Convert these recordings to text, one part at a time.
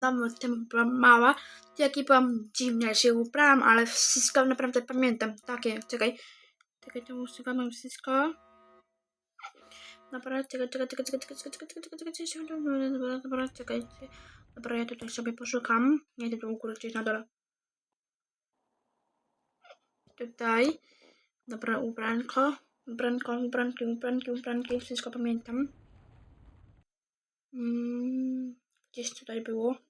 dawno temu byłam mała, jaki byłam dziwna się ubrałam, ale wszystko naprawdę pamiętam. Takie, czekaj. Czekaj, to usuwamy wszystko. Dobra, czekaj, czekaj, czekaj, czekaj, czekaj, czekaj, czekaj, czekaj, czekaj, czekaj, dobra, dobra, czekaj. Dobra, ja tutaj sobie poszukam. Nie idę tu u gdzieś na dole. Tutaj. Dobra, ubranko. Ubranko, ubranki, ubranki, ubranki, wszystko pamiętam. Mm, gdzieś tutaj było.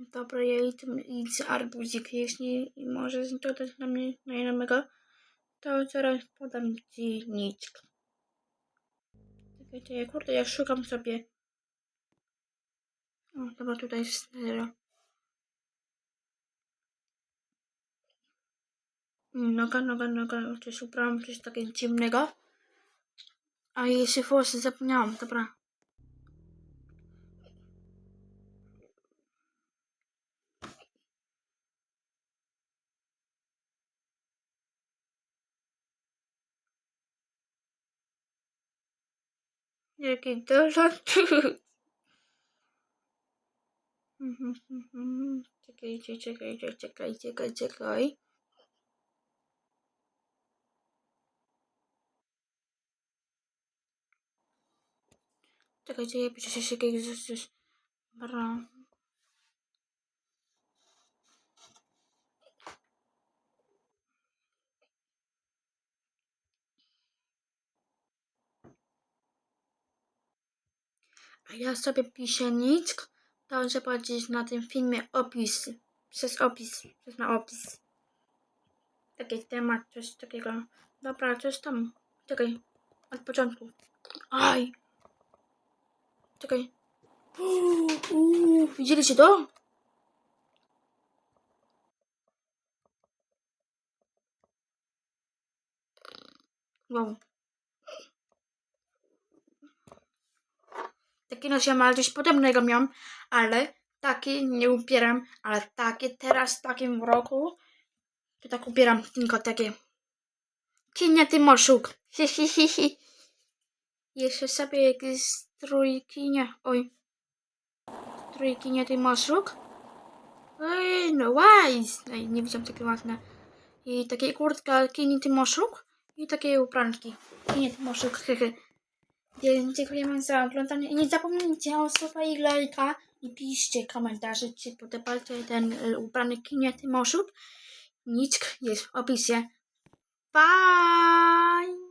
Dobra, ja idę arbuzik, jeśli możesz dodać na mnie znajomego, to zaraz podam ci niczkę. Czekajcie, kurde, ja szukam sobie. O, dobra, tutaj jest zero. Noga, noga, noga, coś ubrałam, coś takiego dziwnego. A jeszcze włosy zapomniałam, dobra. Jaki dolot. Czekajcie, czekajcie, czekaj, czekaj, czekaj. Czekajcie, ja piszę się jakiegoś coś. A ja sobie piszę nick, to zobaczyć na tym filmie opis. Przez opis, przez na opis. Taki temat, coś takiego. Dobra, coś tam. Czekaj, od początku. Aj! Czekaj. Uuu, uuu, widzieliście to? Wow. Taki no się ma coś podobnego miałam, ale taki nie ubieram, ale takie teraz w takim roku to tak ubieram tylko takie kinia ty moszuk. Jeszcze sobie jakiś strój kinia. Oj. Strój kinia ty moszuk. Ej, no wise. Ej, nie widziałam takie ładne. I takie kurtka kini ty moszuk. I takie ubranki. Kinia ty moszuk, hehe. Więc dziękujemy za oglądanie i nie zapomnijcie o suba i lajka i piszcie komentarze, czy podobacie ten y, ubrany kinie tym oszuk. Nick jest w opisie. Bye!